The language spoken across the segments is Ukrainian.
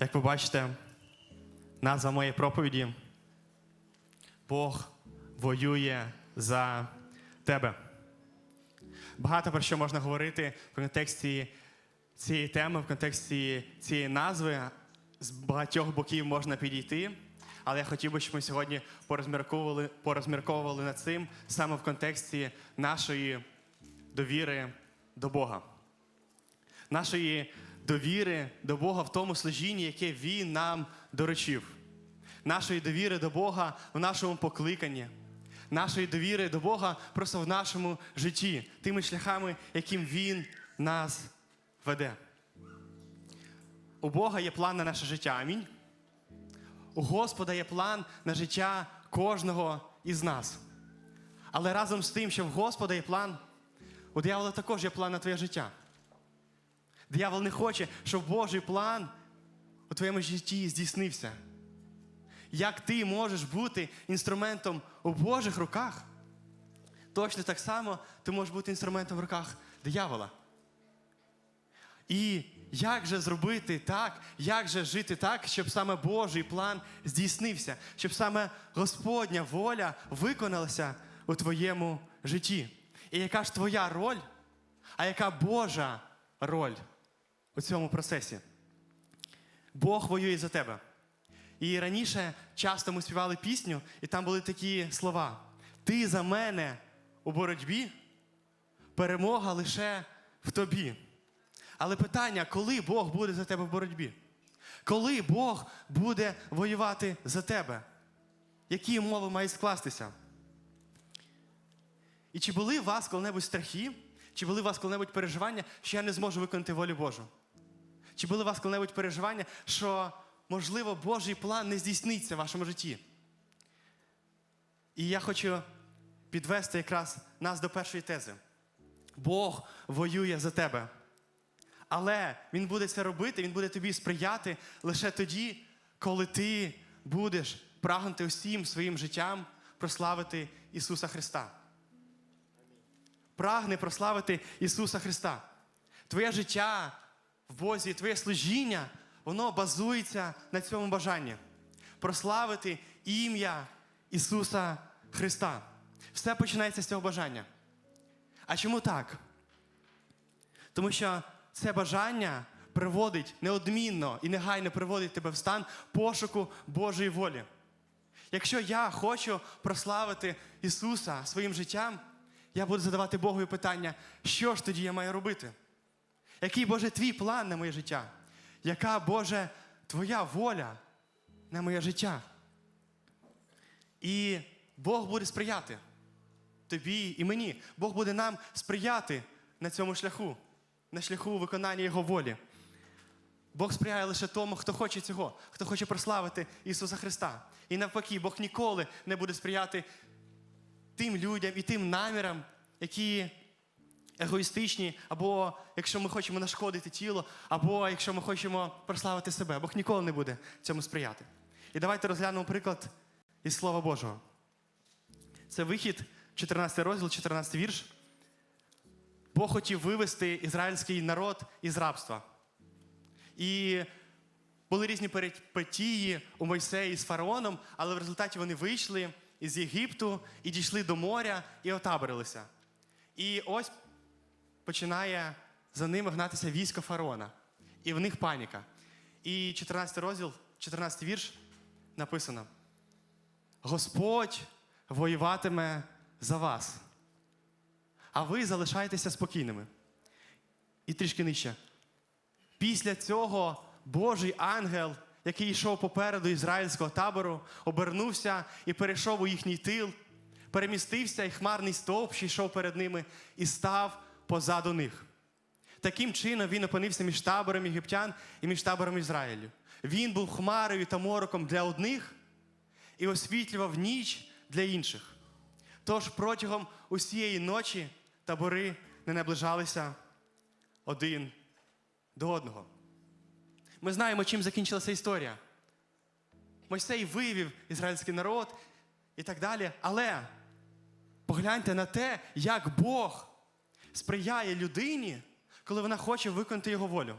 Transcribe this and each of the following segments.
Як ви бачите, назва моєї проповіді Бог воює за тебе. Багато про що можна говорити в контексті цієї теми, в контексті цієї назви. З багатьох боків можна підійти. Але я хотів би, щоб ми сьогодні порозмірковували, порозмірковували над цим саме в контексті нашої довіри до Бога нашої довіри до Бога в тому служінні, яке Він нам доручив, нашої довіри до Бога в нашому покликанні, нашої довіри до Бога просто в нашому житті, тими шляхами, яким Він нас веде. У Бога є план на наше життя. Амінь. У Господа є план на життя кожного із нас. Але разом з тим, що в Господа є план, у диявола також є план на твоє життя. Диявол не хоче, щоб Божий план у твоєму житті здійснився. Як ти можеш бути інструментом у Божих руках, точно так само ти можеш бути інструментом в руках диявола. І як же зробити так, як же жити так, щоб саме Божий план здійснився, щоб саме Господня воля виконалася у твоєму житті? І яка ж твоя роль, а яка Божа роль у цьому процесі? Бог воює за тебе. І раніше часто ми співали пісню, і там були такі слова: Ти за мене у боротьбі, перемога лише в тобі. Але питання, коли Бог буде за тебе в боротьбі? Коли Бог буде воювати за тебе? Які умови мають скластися? І чи були у вас коли-небудь страхи, чи були у вас коли-небудь переживання, що я не зможу виконати волю Божу? Чи були у вас коли-небудь переживання, що, можливо, Божий план не здійсниться в вашому житті? І я хочу підвести якраз нас до першої тези. Бог воює за тебе. Але Він буде це робити, Він буде тобі сприяти лише тоді, коли ти будеш прагнути усім своїм життям прославити Ісуса Христа. Прагни прославити Ісуса Христа. Твоє життя Бозі, твоє служіння, воно базується на цьому бажанні. Прославити ім'я Ісуса Христа. Все починається з цього бажання. А чому так? Тому що це бажання приводить неодмінно і негайно приводить тебе в стан пошуку Божої волі. Якщо я хочу прославити Ісуса своїм життям, я буду задавати Богові питання, що ж тоді я маю робити? Який Боже твій план на моє життя? Яка Боже твоя воля на моє життя? І Бог буде сприяти тобі і мені. Бог буде нам сприяти на цьому шляху, на шляху виконання Його волі. Бог сприяє лише тому, хто хоче цього, хто хоче прославити Ісуса Христа. І навпаки, Бог ніколи не буде сприяти тим людям і тим намірам, які егоїстичні, або якщо ми хочемо нашкодити тіло, або якщо ми хочемо прославити себе. Бог ніколи не буде цьому сприяти. І давайте розглянемо приклад із Слова Божого. Це вихід, 14 розділ, 14 вірш. Бог хотів вивести ізраїльський народ із рабства. І були різні перипетії у Мойсеї з фараоном, але в результаті вони вийшли із Єгипту і дійшли до моря і отаборилися. І ось починає за ними гнатися військо фараона. І в них паніка. І 14 розділ, 14 вірш написано: Господь воюватиме за вас, а ви залишайтеся спокійними. І трішки нижче. Після цього Божий ангел, який йшов попереду ізраїльського табору, обернувся і перейшов у їхній тил, перемістився, і хмарний стовп, що йшов перед ними, і став позаду них. Таким чином він опинився між табором єгиптян і між табором Ізраїлю. Він був хмарою та мороком для одних і освітлював ніч для інших. Тож протягом усієї ночі табори не наближалися один до одного. Ми знаємо, чим закінчилася історія. Мойсей вивів ізраїльський народ і так далі. Але погляньте на те, як Бог сприяє людині, коли вона хоче виконати його волю.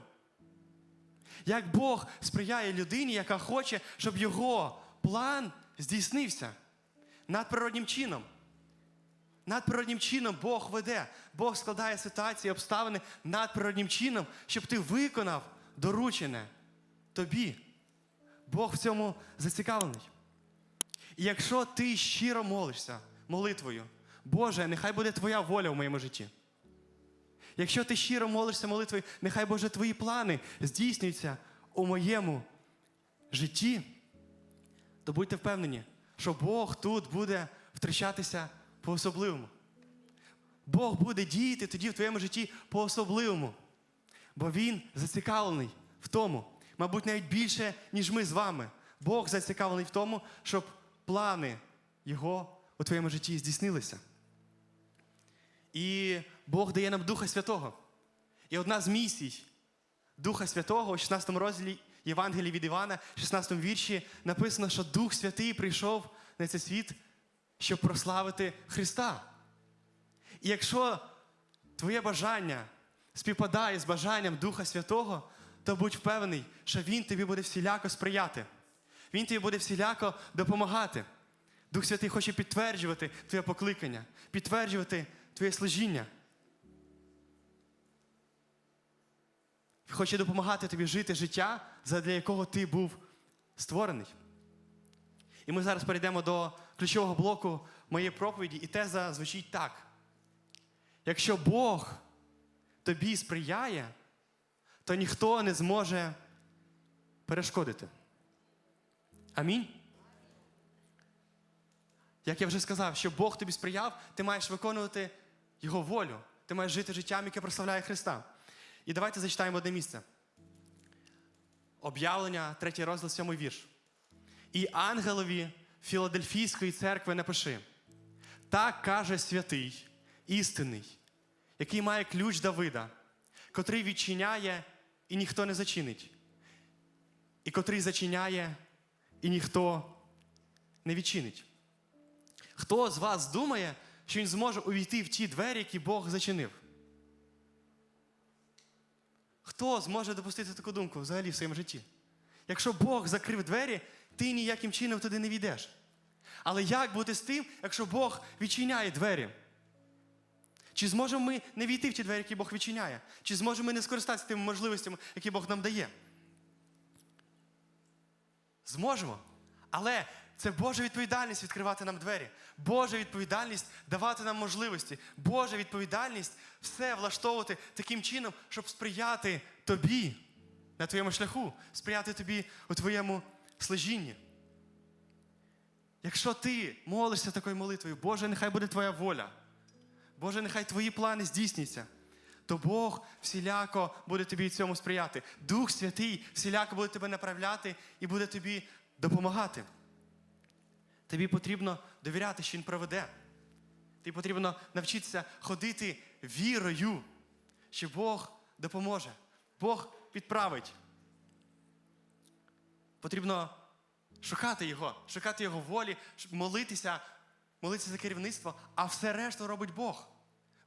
Як Бог сприяє людині, яка хоче, щоб його план здійснився надприроднім чином. Надприроднім чином Бог веде, Бог складає ситуації, обставини надприроднім чином, щоб ти виконав доручене тобі. Бог в цьому зацікавлений. І якщо ти щиро молишся молитвою, Боже, нехай буде Твоя воля в моєму житті. Якщо ти щиро молишся молитвою, нехай Боже Твої плани здійснюються у моєму житті, то будьте впевнені, що Бог тут буде втрачатися по-особливому. Бог буде діяти тоді в твоєму житті по-особливому. Бо Він зацікавлений в тому, мабуть, навіть більше, ніж ми з вами. Бог зацікавлений в тому, щоб плани Його у твоєму житті здійснилися. І Бог дає нам Духа Святого. І одна з місій Духа Святого у 16 розділі Євангелії від Івана, 16 вірші, написано, що Дух Святий прийшов на цей світ, щоб прославити Христа. І якщо твоє бажання співпадає з бажанням Духа Святого, то будь впевнений, що Він тобі буде всіляко сприяти. Він тобі буде всіляко допомагати. Дух Святий хоче підтверджувати твоє покликання, підтверджувати твоє служіння. Хоче допомагати тобі жити життя, задля якого ти був створений. І ми зараз перейдемо до ключового блоку моєї проповіді, і теза звучить так. Якщо Бог тобі сприяє, то ніхто не зможе перешкодити. Амінь. Як я вже сказав, що Бог тобі сприяв, ти маєш виконувати Його волю. Ти маєш жити життям, яке прославляє Христа. І давайте зачитаємо одне місце. Об'явлення, третій розділ, сьомий вірш. І ангелові Філадельфійської церкви напиши: так каже святий, істинний, який має ключ Давида, котрий відчиняє і ніхто не зачинить, і котрий зачиняє, і ніхто не відчинить. Хто з вас думає, що він зможе увійти в ті двері, які Бог зачинив? Хто зможе допустити таку думку взагалі в своєму житті? Якщо Бог закрив двері, ти ніяким чином туди не війдеш. Але як бути з тим, якщо Бог відчиняє двері? Чи зможемо ми не війти в ті двері, які Бог відчиняє? Чи зможемо ми не скористатися тими можливостями, які Бог нам дає? Зможемо. Але це Божа відповідальність відкривати нам двері. Божа відповідальність давати нам можливості. Божа відповідальність все влаштовувати таким чином, щоб сприяти тобі на твоєму шляху, сприяти тобі у твоєму служінні. Якщо ти молишся такою молитвою, Боже, нехай буде твоя воля. Боже, нехай твої плани здійсняться, то Бог всіляко буде тобі цьому сприяти. Дух Святий всіляко буде тебе направляти і буде тобі допомагати. Тобі потрібно довіряти, що Він проведе. Тобі потрібно навчитися ходити вірою, що Бог допоможе, Бог підправить. Потрібно шукати Його, шукати Його волі, молитися, молитися за керівництво, а все решту робить Бог.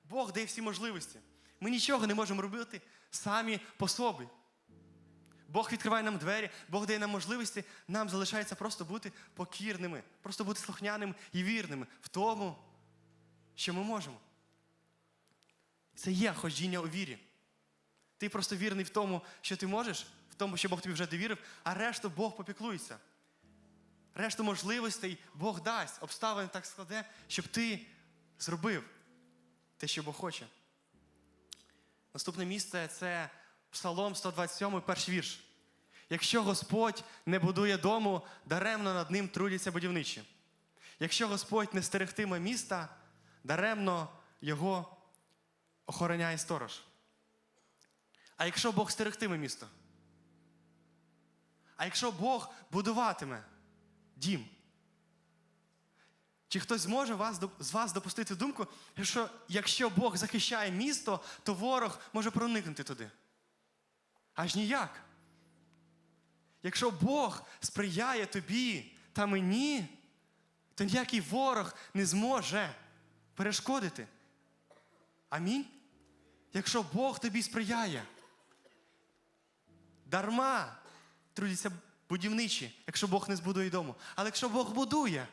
Бог дає всі можливості. Ми нічого не можемо робити самі по собі. Бог відкриває нам двері, Бог дає нам можливості, нам залишається просто бути покірними, просто бути слухняними і вірними в тому, що ми можемо. Це є ходіння у вірі. Ти просто вірний в тому, що ти можеш, в тому, що Бог тобі вже довірив, а решту Бог попіклується. Решту можливостей Бог дасть, обставини так складе, щоб ти зробив те, що Бог хоче. Наступне місце це Псалом 127, перший вірш. Якщо Господь не будує дому, даремно над ним трудяться будівничі. Якщо Господь не стерегтиме міста, даремно його охороняє сторож. А якщо Бог стерегтиме місто? А якщо Бог будуватиме дім? Чи хтось зможе вас, з вас допустити думку, що якщо Бог захищає місто, то ворог може проникнути туди? Аж ніяк. Якщо Бог сприяє тобі та мені, то ніякий ворог не зможе перешкодити. Амінь. Якщо Бог тобі сприяє. дарма трудяться будівничі, якщо Бог не збудує дому. Але якщо Бог будує,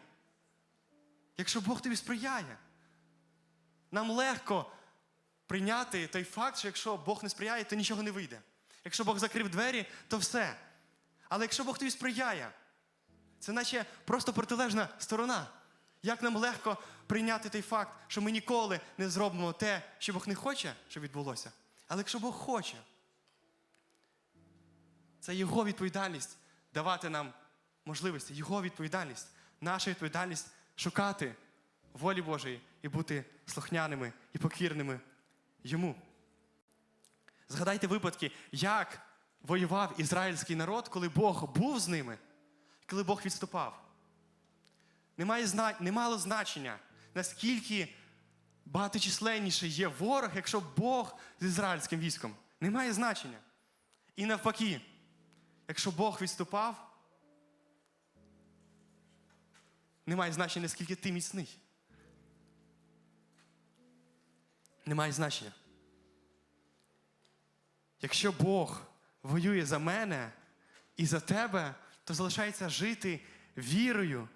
якщо Бог тобі сприяє, нам легко прийняти той факт, що якщо Бог не сприяє, то нічого не вийде. Якщо Бог закрив двері, то все. Але якщо Бог тобі сприяє, це наче просто протилежна сторона. Як нам легко прийняти той факт, що ми ніколи не зробимо те, що Бог не хоче, щоб відбулося. Але якщо Бог хоче, це Його відповідальність давати нам можливості, Його відповідальність, наша відповідальність шукати волі Божої і бути слухняними і покірними Йому. Згадайте випадки, як воював ізраїльський народ, коли Бог був з ними, коли Бог відступав. Немає. Немало значення, наскільки багаточисленніший є ворог, якщо Бог з ізраїльським військом. Немає значення. І навпаки, якщо Бог відступав, немає значення, наскільки ти міцний. Немає значення. Якщо Бог воює за мене і за тебе, то залишається жити вірою,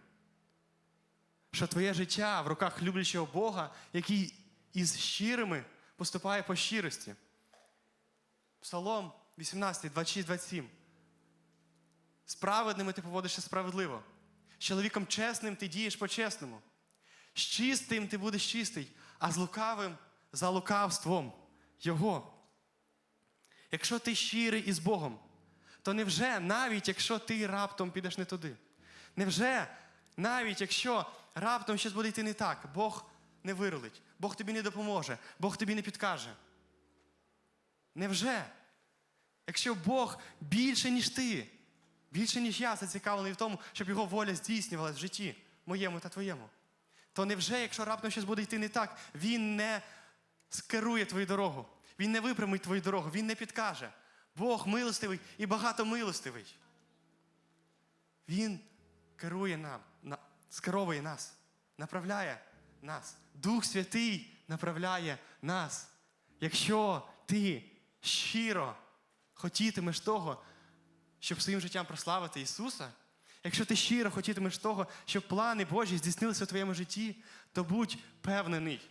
що твоє життя в руках люблячого Бога, який із щирими поступає по щирості. Псалом 18, 26, 27. Справедними ти поводишся справедливо. З чоловіком чесним ти дієш по-чесному. З чистим ти будеш чистий, а з лукавим за лукавством Його. Якщо ти щирий із Богом, то невже навіть якщо ти раптом підеш не туди? Невже навіть якщо раптом щось буде йти не так, Бог не вирулить, Бог тобі не допоможе, Бог тобі не підкаже? Невже? Якщо Бог більше, ніж ти, більше, ніж я, зацікавлений в тому, щоб його воля здійснювалась в житті моєму та твоєму, то невже, якщо раптом щось буде йти не так, Він не скерує твою дорогу, Він не випрямить твою дорогу, Він не підкаже. Бог милостивий і багатомилостивий. Він керує нам, на- скеровує нас, направляє нас. Дух Святий направляє нас. Якщо ти щиро хотітимеш того, щоб своїм життям прославити Ісуса, якщо ти щиро хотітимеш того, щоб плани Божі здійснилися в твоєму житті, то будь певнений,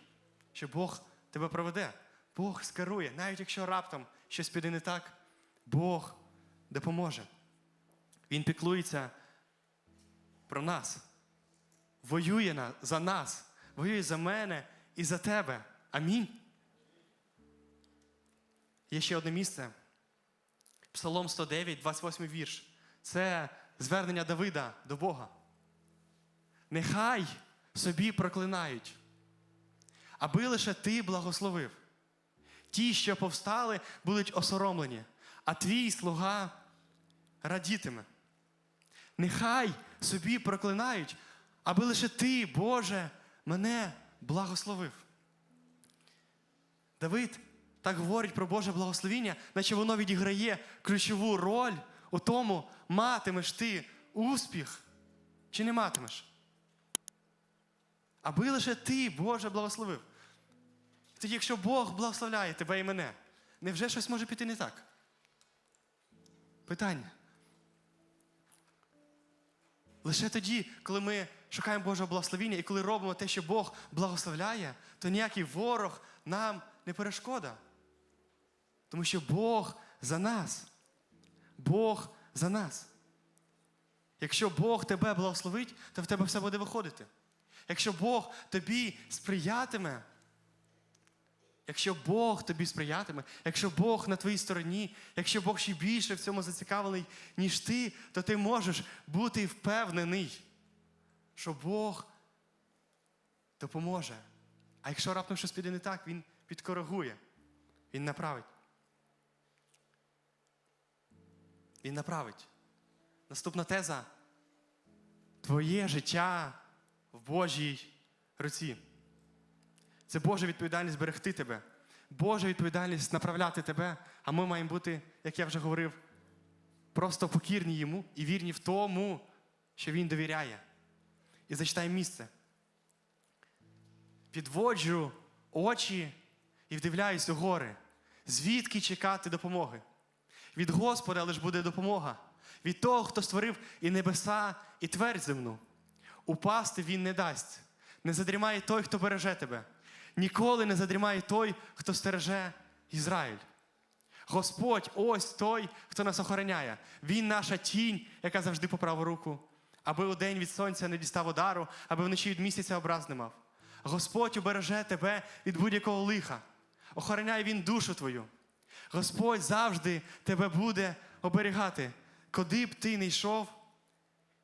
що Бог тебе проведе. Бог скерує, навіть якщо раптом щось піде не так, Бог допоможе. Він піклується про нас, воює за нас, воює за мене і за тебе. Амінь. Є ще одне місце. Псалом 109, 28 вірш. Це звернення Давида до Бога. Нехай собі проклинають, аби лише ти благословив. Ті, що повстали, будуть осоромлені, а твій слуга радітиме. Нехай собі проклинають, аби лише ти, Боже, мене благословив. Давид так говорить про Боже благословіння, наче воно відіграє ключову роль у тому, матимеш ти успіх чи не матимеш. Аби лише ти, Боже, благословив. Тоді, якщо Бог благословляє тебе і мене, невже щось може піти не так? Питання. Лише тоді, коли ми шукаємо Божого благословіння і коли робимо те, що Бог благословляє, то ніякий ворог нам не перешкода. Тому що Бог за нас. Бог за нас. Якщо Бог тебе благословить, то в тебе все буде виходити. Якщо Бог тобі сприятиме, якщо Бог тобі сприятиме, якщо Бог на твоїй стороні, якщо Бог ще більше в цьому зацікавлений, ніж ти, то ти можеш бути впевнений, що Бог допоможе. А якщо раптом щось піде не так, Він підкоригує, Він направить. Він направить. Наступна теза. Твоє життя в Божій руці. Це Божа відповідальність берегти тебе. Божа відповідальність направляти тебе, а ми маємо бути, як я вже говорив, просто покірні йому і вірні в тому, що він довіряє. І зачитай місце. Підводжу очі і вдивляюсь у гори, звідки чекати допомоги. Від Господа лиш буде допомога. Від того, хто створив і небеса, і твердь земну. Упасти він не дасть. Не задрімає той, хто береже тебе. Ніколи не задрімає той, хто стереже Ізраїль. Господь ось той, хто нас охороняє. Він наша тінь, яка завжди по праву руку, аби у день від сонця не дістав удару, аби вночі від місяця образ не мав. Господь убереже тебе від будь-якого лиха. Охороняє Він душу твою. Господь завжди тебе буде оберігати, куди б ти не йшов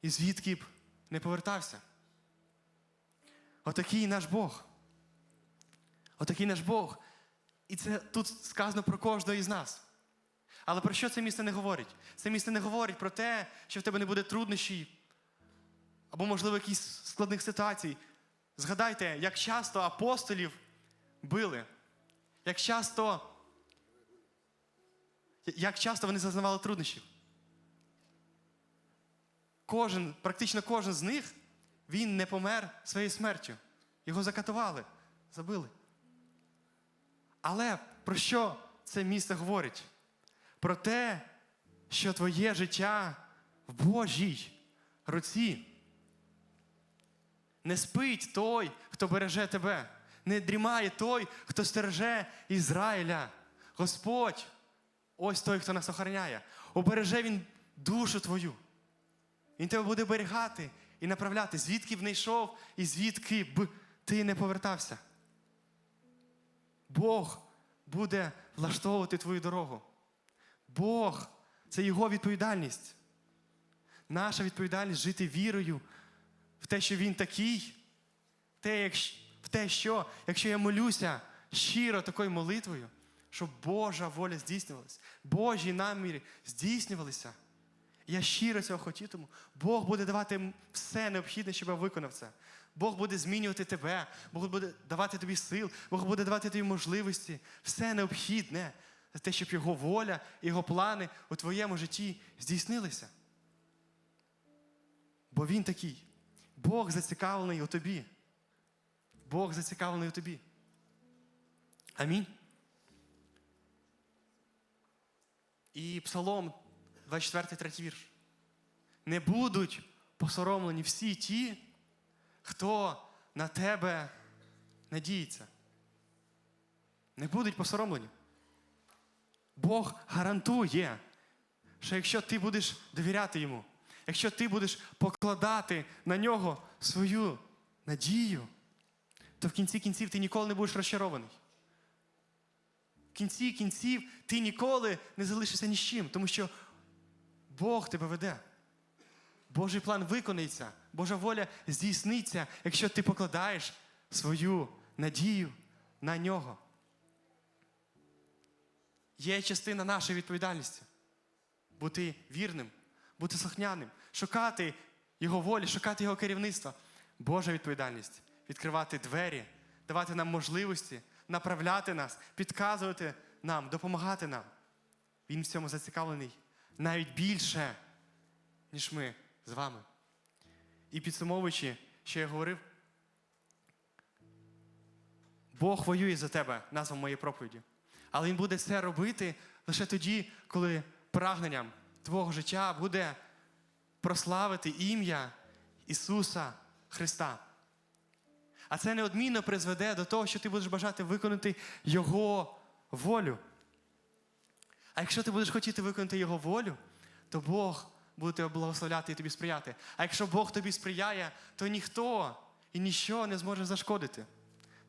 і звідки б не повертався. Отакий наш Бог. Отакий наш Бог. І це тут сказано про кожного із нас. Але про що це місце не говорить? Це місце не говорить про те, що в тебе не буде труднощів, або, можливо, якісь складних ситуацій. Згадайте, як часто апостолів били, як часто, як часто вони зазнавали труднощів. Кожен, практично кожен з них, він не помер своєю смертю. Його закатували, забили. Але про що це місце говорить? Про те, що твоє життя в Божій руці. Не спить той, хто береже тебе. Не дрімає той, хто стереже Ізраїля. Господь, ось той, хто нас охороняє. Обереже Він душу твою. Він тебе буде берегати і направляти, звідки б не йшов і звідки б ти не повертався. Бог буде влаштовувати твою дорогу. Бог це Його відповідальність. Наша відповідальність жити вірою в те, що Він такий, в те, що якщо я молюся щиро такою молитвою, щоб Божа воля здійснювалася, Божі наміри здійснювалися. Я щиро цього хотітиму. Бог буде давати все необхідне, щоб я виконав це. Бог буде змінювати тебе, Бог буде давати тобі сил, Бог буде давати тобі можливості, все необхідне за те, щоб Його воля, Його плани у твоєму житті здійснилися. Бо Він такий. Бог зацікавлений у тобі. Бог зацікавлений у тобі. Амінь. І Псалом 24, 3 вірш. Не будуть посоромлені всі ті, хто на тебе надіється. Не будуть посоромлені. Бог гарантує, що якщо ти будеш довіряти йому, якщо ти будеш покладати на нього свою надію, то в кінці кінців ти ніколи не будеш розчарований. В кінці кінців ти ніколи не залишишся ні з чим, тому що Бог тебе веде. Божий план виконається, Божа воля здійсниться, якщо ти покладаєш свою надію на нього. Є частина нашої відповідальності бути вірним, бути слухняним, шукати Його волі, шукати Його керівництва. Божа відповідальність відкривати двері, давати нам можливості, направляти нас, підказувати нам, допомагати нам. Він в цьому зацікавлений навіть більше, ніж ми з вами. І підсумовуючи, що я говорив, Бог воює за тебе, назва моєї проповіді. Але Він буде це робити лише тоді, коли прагненням твого життя буде прославити ім'я Ісуса Христа. А це неодмінно призведе до того, що ти будеш бажати виконати Його волю. А якщо ти будеш хотіти виконати Його волю, то Бог буде тебе благословляти і тобі сприяти. А якщо Бог тобі сприяє, то ніхто і ніщо не зможе зашкодити.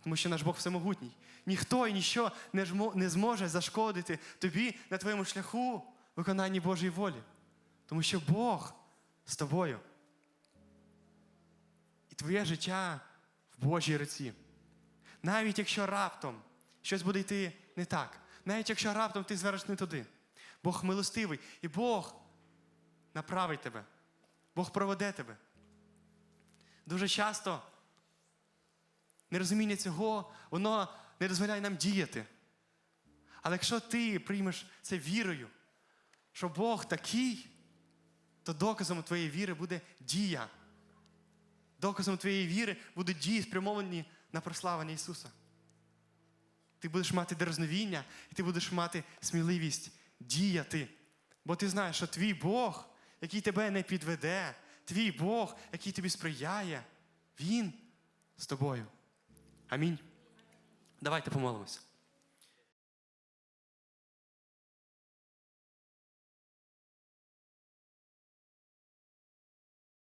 Тому що наш Бог всемогутній. Ніхто і ніщо не зможе зашкодити тобі на твоєму шляху виконанні Божої волі. Тому що Бог з тобою. І твоє життя в Божій руці. Навіть якщо раптом щось буде йти не так, навіть якщо раптом ти звернеш не туди, Бог милостивий, і Бог направить тебе, Бог проведе тебе. Дуже часто нерозуміння цього, воно не дозволяє нам діяти. Але якщо ти приймеш це вірою, що Бог такий, то доказом твоєї віри буде дія. Доказом твоєї віри будуть дії, спрямовані на прославлення Ісуса. Ти будеш мати дерзновіння, і ти будеш мати сміливість діяти Бо ти знаєш, що твій Бог, який тебе не підведе, твій Бог, який тобі сприяє, Він з тобою. Амінь. Давайте помолимося.